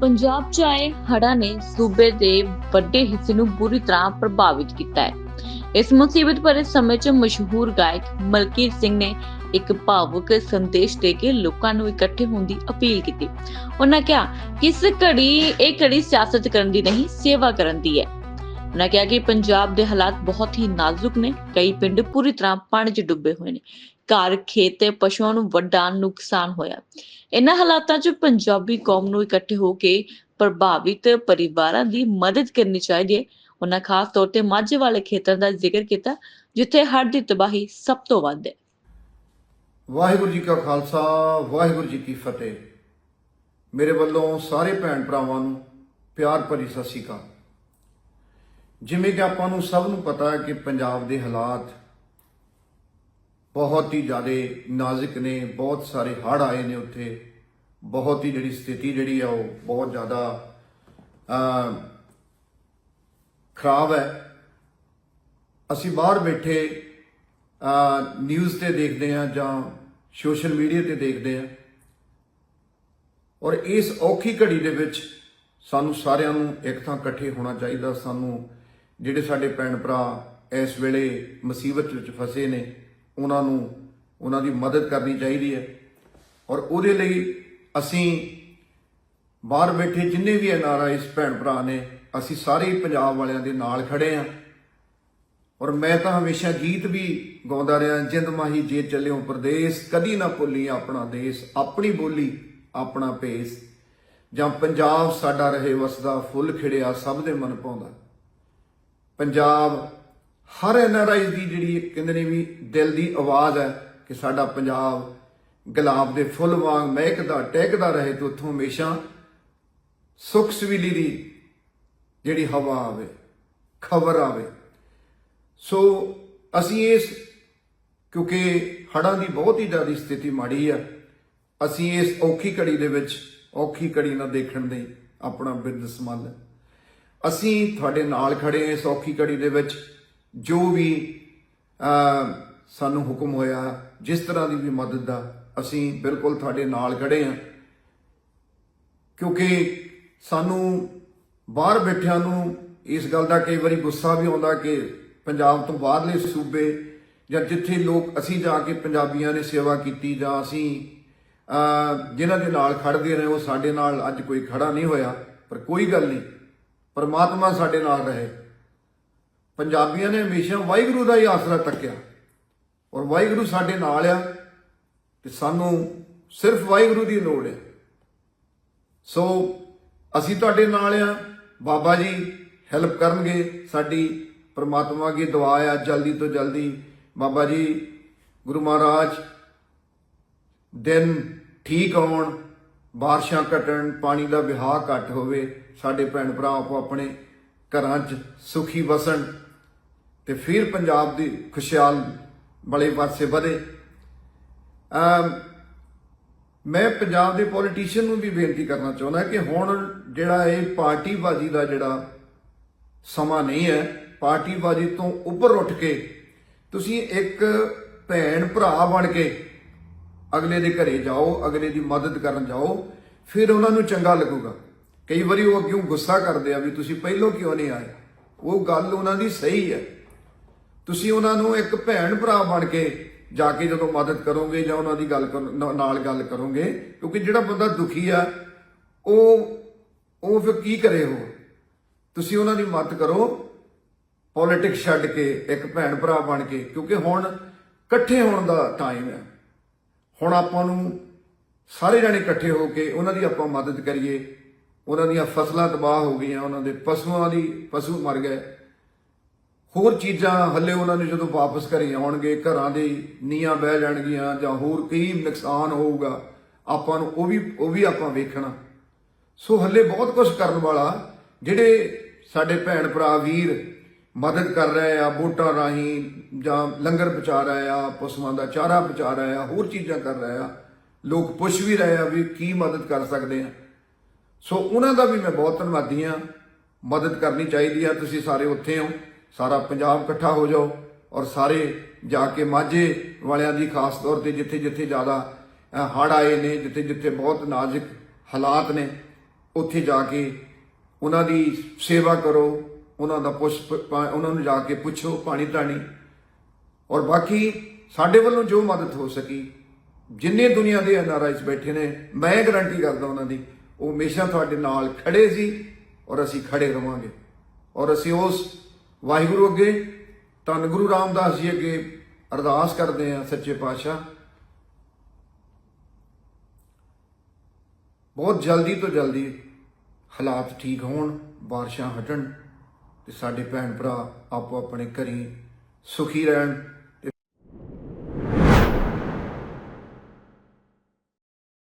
ਪੰਜਾਬ 'ਚ ਆਏ ਹੜ੍ਹਾਂ ਨੇ ਸੂਬੇ ਦੇ ਵੱਡੇ ਹਿੱਸੇ ਨੂੰ ਬੁਰੀ ਤਰ੍ਹਾਂ ਪ੍ਰਭਾਵਿਤ ਕੀਤਾ ਹੈ। ਇਸ ਮੁਸੀਬਤ ਭਰੇ ਸਮੇਂ 'ਚ ਮਸ਼ਹੂਰ ਗਾਇਕ ਮਲਕੀਤ ਸਿੰਘ ਨੇ ਇੱਕ ਭਾਵੁਕ ਸੰਦੇਸ਼ ਦੇ ਕੇ ਲੋਕਾਂ ਨੂੰ ਇਕੱਠੇ ਹੋਣ ਦੀ ਅਪੀਲ ਕੀਤੀ। ਉਹਨਾਂ ਕਿਹਾ ਕਿ ਇਸ ਘੜੀ, ਇਹ ਘੜੀ ਸਿਆਸਤ ਕਰਨ ਦੀ ਨਹੀਂ, ਸੇਵਾ ਕਰਨ ਦੀ ਹੈ। ਉਹਨਾਂ ਕਿਹਾ ਕਿ ਪੰਜਾਬ ਦੇ ਹਾਲਾਤ ਬਹੁਤ ਹੀ ਨਾਜ਼ੁਕ ਨੇ। ਕਈ ਪਿੰਡ ਪੂਰੀ ਤਰ੍ਹਾਂ ਪਾਣੀ 'ਚ ਡੁੱਬੇ ਹੋਏ ਨੇ। ਘਰ, ਖੇਤ ਤੇ ਪਸ਼ੂਆਂ ਨੂੰ ਵੱਡਾ ਨੁਕਸਾਨ ਹੋਇਆ। ਇਹਨਾਂ ਹਾਲਾਤਾਂ 'ਚ ਪੰਜਾਬੀ ਕੌਮ ਨੂੰ ਇਕੱਠੇ ਹੋ ਕੇ ਪ੍ਰਭਾਵਿਤ ਪਰਿਵਾਰਾਂ ਦੀ ਮਦਦ ਕਰਨੀ ਚਾਹੀਦੀ ਹੈ। ਉਹਨਾਂ ਖਾਸ ਤੌਰ ਤੇ ਮਾਝੇ ਵਾਲੇ ਖੇਤਰ ਦਾ ਜ਼ਿਕਰ ਕੀਤਾ, ਜਿੱਥੇ ਹੜ੍ਹ ਦੀ ਤਬਾਹੀ ਸਭ ਤੋਂ ਵੱਧ ਹੈ। ਵਾਹਿਗੁਰੂ ਜੀ ਕਾ ਖਾਲਸਾ, ਵਾਹਿਗੁਰੂ ਜੀ ਕੀ ਫਤਿਹ। ਮੇਰੇ ਵੱਲੋਂ ਸਾਰੇ ਭੈਣ ਭਰਾਵਾਂ ਨੂੰ ਪਿਆਰ ਭਰੀ ਸਤਿ ਸ਼੍ਰੀ ਅਕਾਲ। ਜਿਵੇਂ ਕਿ ਆਪਾਂ ਨੂੰ ਸਭ ਨੂੰ ਪਤਾ ਹੈ ਕਿ ਪੰਜਾਬ ਦੇ ਹਾਲਾਤ ਬਹੁਤ ਹੀ ਜ਼ਿਆਦਾ ਨਾਜ਼ੁਕ ਨੇ, ਬਹੁਤ ਸਾਰੇ ਹੜ੍ਹ ਆਏ ਨੇ ਉੱਥੇ। ਬਹੁਤ ਹੀ ਜਿਹੜੀ ਸਥਿਤੀ ਜਿਹੜੀ ਆ ਉਹ ਬਹੁਤ ਜ਼ਿਆਦਾ ਖਰਾਬ ਹੈ। ਅਸੀਂ ਬਾਹਰ ਬੈਠੇ ਨਿਊਜ਼ ਤੇ ਦੇਖਦੇ ਆ ਜਾਂ ਸੋਸ਼ਲ ਮੀਡੀਆ ਤੇ ਦੇਖਦੇ ਆ ਔਰ ਇਸ ਔਖੀ ਘੜੀ ਦੇ ਵਿੱਚ ਸਾਨੂੰ ਸਾਰਿਆਂ ਨੂੰ ਇੱਕ ਥਾਂ ਇਕੱਠੇ ਹੋਣਾ ਚਾਹੀਦਾ, ਸਾਨੂੰ ਜਿਹੜੇ ਸਾਡੇ ਭੈਣ ਭਰਾ ਇਸ ਵੇਲੇ ਮੁਸੀਬਤ ਵਿੱਚ ਫਸੇ ਨੇ, ਉਹਨਾਂ ਨੂੰ, ਉਹਨਾਂ ਦੀ ਮਦਦ ਕਰਨੀ ਚਾਹੀਦੀ ਹੈ। ਔਰ ਉਹਦੇ ਲਈ ਅਸੀਂ ਬਾਹਰ ਬੈਠੇ ਜਿੰਨੇ ਵੀ ਐਨਆਰਆਈਸ ਭੈਣ ਭਰਾ ਨੇ, ਅਸੀਂ ਸਾਰੇ ਹੀ ਪੰਜਾਬ ਵਾਲਿਆਂ ਦੇ ਨਾਲ ਖੜੇ ਆ ਔਰ ਮੈਂ ਤਾਂ ਹਮੇਸ਼ਾ ਗੀਤ ਵੀ ਗਾਉਂਦਾ ਰਿਹਾ, ਜਿੰਦ ਮਾਹੀ ਜੇ ਚੱਲਿਓ ਪ੍ਰਦੇਸ, ਕਦੀ ਨਾ ਭੁੱਲੀ ਆਪਣਾ ਦੇਸ਼, ਆਪਣੀ ਬੋਲੀ, ਆਪਣਾ ਭੇਸ। ਜਾਂ ਪੰਜਾਬ ਸਾਡਾ ਰਹੇ, ਵਸਦਾ ਫੁੱਲ ਖਿੜਿਆ ਸਭ ਦੇ ਮਨ ਪਾਉਂਦਾ। ਪੰਜਾਬ ਹਰ ਐਨਆਰਆਈ ਦੀ ਜਿਹੜੀ ਕਹਿੰਦੇ ਨੇ ਵੀ ਦਿਲ ਦੀ ਆਵਾਜ਼ ਹੈ ਕਿ ਸਾਡਾ ਪੰਜਾਬ ਗੁਲਾਬ ਦੇ ਫੁੱਲ ਵਾਂਗ ਮਹਿਕਦਾ, ਟਹਿਕਦਾ ਰਹੇ ਤੇ ਉੱਥੋਂ ਹਮੇਸ਼ਾ ਸੁਖ ਸਵੀਲੀ ਦੀ ਜਿਹੜੀ ਹਵਾ ਆਵੇ, ਖਬਰ ਆਵੇ। ਸੋ ਅਸੀਂ ਇਸ, ਕਿਉਂਕਿ ਹੜ੍ਹਾਂ ਦੀ ਬਹੁਤ ਹੀ ਜ਼ਿਆਦਾ ਸਥਿਤੀ ਮਾੜੀ ਆ ਅਸੀਂ ਇਸ ਔਖੀ ਘੜੀ ਦੇ ਵਿੱਚ ਔਖੀ ਘੜੀ ਨਾਲ ਦੇਖਣ ਦੇ ਆਪਣਾ ਬਿਰਧ ਸੰਭਾਲ ਅਸੀਂ ਤੁਹਾਡੇ ਨਾਲ ਖੜੇ ਹਾਂ ਸੌਖੀ ਘੜੀ ਦੇ ਵਿੱਚ। ਜੋ ਵੀ ਸਾਨੂੰ ਹੁਕਮ ਹੋਇਆ ਜਿਸ ਤਰ੍ਹਾਂ ਦੀ ਵੀ ਮਦਦ ਦਾ ਅਸੀਂ ਬਿਲਕੁਲ ਤੁਹਾਡੇ ਨਾਲ ਖੜੇ ਹਾਂ। ਕਿਉਂਕਿ ਸਾਨੂੰ ਬਾਹਰ ਬੈਠਿਆਂ ਨੂੰ ਇਸ ਗੱਲ ਦਾ ਕਈ ਵਾਰੀ ਗੁੱਸਾ ਵੀ ਆਉਂਦਾ ਕਿ ਪੰਜਾਬ ਤੋਂ ਬਾਹਰਲੇ ਸੂਬੇ ਜਾਂ ਜਿੱਥੇ ਲੋਕ ਅਸੀਂ ਜਾ ਕੇ ਪੰਜਾਬੀਆਂ ਨੇ ਸੇਵਾ ਕੀਤੀ ਜਾਂ ਅਸੀਂ ਅਹ, ਜਿਨ੍ਹਾਂ ਦੇ ਨਾਲ ਖੜਦੇ ਰਹੇ ਉਹ ਸਾਡੇ ਨਾਲ ਅੱਜ ਕੋਈ ਖੜਾ ਨਹੀਂ ਹੋਇਆ। ਪਰ ਕੋਈ ਗੱਲ ਨਹੀਂ। ਪਰਮਾਤਮਾ ਸਾਡੇ ਨਾਲ ਰਹੇ। ਪੰਜਾਬੀਆਂ ਨੇ ਹਮੇਸ਼ਾ ਵਾਹਿਗੁਰੂ ਦਾ ਹੀ ਆਸਰਾ ਤੱਕਿਆ ਔਰ ਵਾਹਿਗੁਰੂ ਸਾਡੇ ਨਾਲ ਆ ਕਿ ਸਾਨੂੰ ਸਿਰਫ ਵਾਹਿਗੁਰੂ ਦੀ ਲੋੜ ਹੈ ਸੋ ਅਸੀਂ ਤੁਹਾਡੇ ਨਾਲ ਆ। ਬਾਬਾ ਜੀ ਹੈਲਪ ਕਰਨਗੇ ਸਾਡੀ ਪਰਮਾਤਮਾ ਦੀ ਦੁਆ ਆ ਜਲਦੀ ਤੋਂ ਜਲਦੀ। ਬਾਬਾ ਜੀ, ਗੁਰੂ ਮਹਾਰਾਜ, ਦਿਨ ਠੀਕ ਆਉਣ, ਬਾਰਿਸ਼ਾਂ ਘਟਣ, ਪਾਣੀ ਦਾ ਵਿਹਾਰ ਘਟ ਹੋਵੇ। ਸਾਡੇ ਭੈਣ ਭਰਾ ਆਪੋ ਆਪਣੇ ਘਰਾਂ 'ਚ ਸੁਖੀ ਵਸਣ ਤੇ ਫਿਰ ਪੰਜਾਬ ਦੀ ਖੁਸ਼ਹਾਲ ਬੜੇ ਪਾਸੇ ਵਧੇ। ਮੈਂ ਪੰਜਾਬ ਦੇ ਪੋਲੀਟੀਸ਼ੀਅਨ ਨੂੰ ਵੀ ਬੇਨਤੀ ਕਰਨਾ ਚਾਹੁੰਦਾ ਕਿ ਹੁਣ ਜਿਹੜਾ ਇਹ ਪਾਰਟੀਬਾਜ਼ੀ ਦਾ ਜਿਹੜਾ ਸਮਾਂ ਨਹੀਂ ਹੈ, ਪਾਰਟੀਬਾਜ਼ੀ ਤੋਂ ਉੱਪਰ ਉੱਠ ਕੇ ਤੁਸੀਂ ਇੱਕ ਭੈਣ ਭਰਾ ਬਣ ਕੇ ਅਗਲੇ ਦੇ ਘਰੇ ਜਾਓ, ਅਗਲੇ ਦੀ ਮਦਦ ਕਰਨ ਜਾਓ, ਫਿਰ ਉਹਨਾਂ ਨੂੰ ਚੰਗਾ ਲੱਗੂਗਾ। ਕਈ ਵਾਰੀ ਉਹ ਅੱਗੇ ਗੁੱਸਾ ਕਰਦੇ ਆ ਵੀ ਤੁਸੀਂ ਪਹਿਲੋਂ ਕਿਉਂ ਨਹੀਂ ਆਏ? ਉਹ ਗੱਲ ਉਹਨਾਂ ਦੀ ਸਹੀ ਹੈ। ਤੁਸੀਂ ਉਹਨਾਂ ਨੂੰ ਇੱਕ ਭੈਣ ਭਰਾ ਬਣ ਕੇ ਜਾ ਕੇ ਜਦੋਂ ਮਦਦ ਕਰੋਗੇ ਜਾਂ ਉਹਨਾਂ ਦੀ ਗੱਲ ਕਰ- ਨਾਲ ਗੱਲ ਕਰੋਗੇ, ਕਿਉਂਕਿ ਜਿਹੜਾ ਬੰਦਾ ਦੁਖੀ ਆ, ਉਹ ਉਹ ਫਿਰ ਕੀ ਕਰੇ ਉਹ? ਤੁਸੀਂ ਉਹਨਾਂ ਦੀ ਮਦਦ ਕਰੋ ਪੋਲਿਟਿਕਸ ਛੱਡ ਕੇ, ਇੱਕ ਭੈਣ ਭਰਾ ਬਣ ਕੇ, ਕਿਉਂਕਿ ਹੁਣ ਇਕੱਠੇ ਹੋਣ ਦਾ ਟਾਈਮ ਹੈ। ਹੁਣ ਆਪਾਂ ਨੂੰ ਸਾਰੇ ਜਣੇ ਇਕੱਠੇ ਹੋ ਕੇ ਉਹਨਾਂ ਦੀ ਆਪਾਂ ਮਦਦ ਕਰੀਏ। ਉਹਨਾਂ ਦੀਆਂ ਫਸਲਾਂ ਤਬਾਹ ਹੋ ਗਈਆਂ, ਉਹਨਾਂ ਦੇ ਪਸ਼ੂਆਂ ਦੀ ਪਸ਼ੂ ਮਰ ਗਏ। ਹੋਰ ਚੀਜ਼ਾਂ ਹੱਲੇ ਉਹਨਾਂ ਨੇ ਜਦੋਂ ਵਾਪਸ ਘਰੇ ਆਉਣਗੇ, ਘਰਾਂ ਦੇ ਨੀਆਂ ਬਹਿ ਜਾਣਗੀਆਂ ਜਾਂ ਹੋਰ ਕਈ ਨੁਕਸਾਨ ਹੋਊਗਾ, ਆਪਾਂ ਨੂੰ ਉਹ ਵੀ ਉਹ ਵੀ ਆਪਾਂ ਵੇਖਣਾ। ਸੋ ਹੱਲੇ ਬਹੁਤ ਕੁਝ ਕਰਨ ਵਾਲਾ, ਜਿਹੜੇ ਸਾਡੇ ਭੈਣ ਭਰਾ ਵੀਰ ਮਦਦ ਕਰ ਰਹੇ ਆ, ਵੋਟਾਂ ਰਾਹੀਂ ਜਾਂ ਲੰਗਰ ਪਹੁੰਚਾ ਰਹੇ ਆ, ਪਸ਼ੂਆਂ ਦਾ ਚਾਰਾ ਪਹੁੰਚਾ ਰਹੇ ਆ, ਹੋਰ ਚੀਜ਼ਾਂ ਕਰ ਰਹੇ ਆ, ਲੋਕ ਪੁੱਛ ਵੀ ਰਹੇ ਆ ਵੀ ਕੀ ਮਦਦ ਕਰ ਸਕਦੇ ਆ। ਸੋ ਉਹਨਾਂ ਦਾ ਵੀ ਮੈਂ ਬਹੁਤ ਧੰਨਵਾਦੀ ਆ ਮਦਦ ਕਰਨੀ ਚਾਹੀਦੀ ਆ। ਤੁਸੀਂ ਸਾਰੇ ਉੱਥੇ ਹੋ ਸਾਰਾ ਪੰਜਾਬ ਇਕੱਠਾ ਹੋ ਜਾਓ ਔਰ ਸਾਰੇ ਜਾ ਕੇ ਮਾਝੇ ਵਾਲਿਆਂ ਦੀ ਖਾਸ ਤੌਰ ਤੇ ਜਿੱਥੇ ਜਿੱਥੇ ਜ਼ਿਆਦਾ ਹੜ ਆਏ ਨੇ, ਜਿੱਥੇ ਜਿੱਥੇ ਬਹੁਤ ਨਾਜ਼ੁਕ ਹਾਲਾਤ ਨੇ, ਉੱਥੇ ਜਾ ਕੇ ਉਹਨਾਂ ਦੀ ਸੇਵਾ ਕਰੋ, ਉਹਨਾਂ ਦਾ ਪੁੱਛ ਪਾ- ਉਹਨਾਂ ਨੂੰ ਜਾ ਕੇ ਪੁੱਛੋ ਪਾਣੀ ਧਾਣੀ ਔਰ ਬਾਕੀ ਸਾਡੇ ਵੱਲੋਂ ਜੋ ਮਦਦ ਹੋ ਸਕੀ, ਜਿੰਨੇ ਦੁਨੀਆ ਦੇ ਐਨਆਰਆਈਸ ਬੈਠੇ ਨੇ, ਮੈਂ ਗਾਰੰਟੀ ਕਰਦਾ ਉਹਨਾਂ ਦੀ ਉਹ ਹਮੇਸ਼ਾ ਤੁਹਾਡੇ ਨਾਲ ਖੜੇ ਸੀ ਔਰ ਅਸੀਂ ਖੜੇ ਰਵਾਂਗੇ। ਔਰ ਅਸੀਂ ਉਸ ਵਾਹਿਗੁਰੂ ਅੱਗੇ, ਧੰਨ ਗੁਰੂ ਰਾਮਦਾਸ ਜੀ ਅੱਗੇ ਅਰਦਾਸ ਕਰਦੇ ਹਾਂ, ਸੱਚੇ ਪਾਤਸ਼ਾਹ। ਬਹੁਤ ਜਲਦੀ ਤੋਂ ਜਲਦੀ ਹਾਲਾਤ ਠੀਕ ਹੋਣ, ਬਾਰਿਸ਼ਾਂ ਹਟਣ ਤੇ ਸਾਡੇ ਭੈਣ ਭਰਾ ਆਪੋ ਆਪਣੇ ਘਰੀ ਸੁਖੀ ਰਹਿਣ।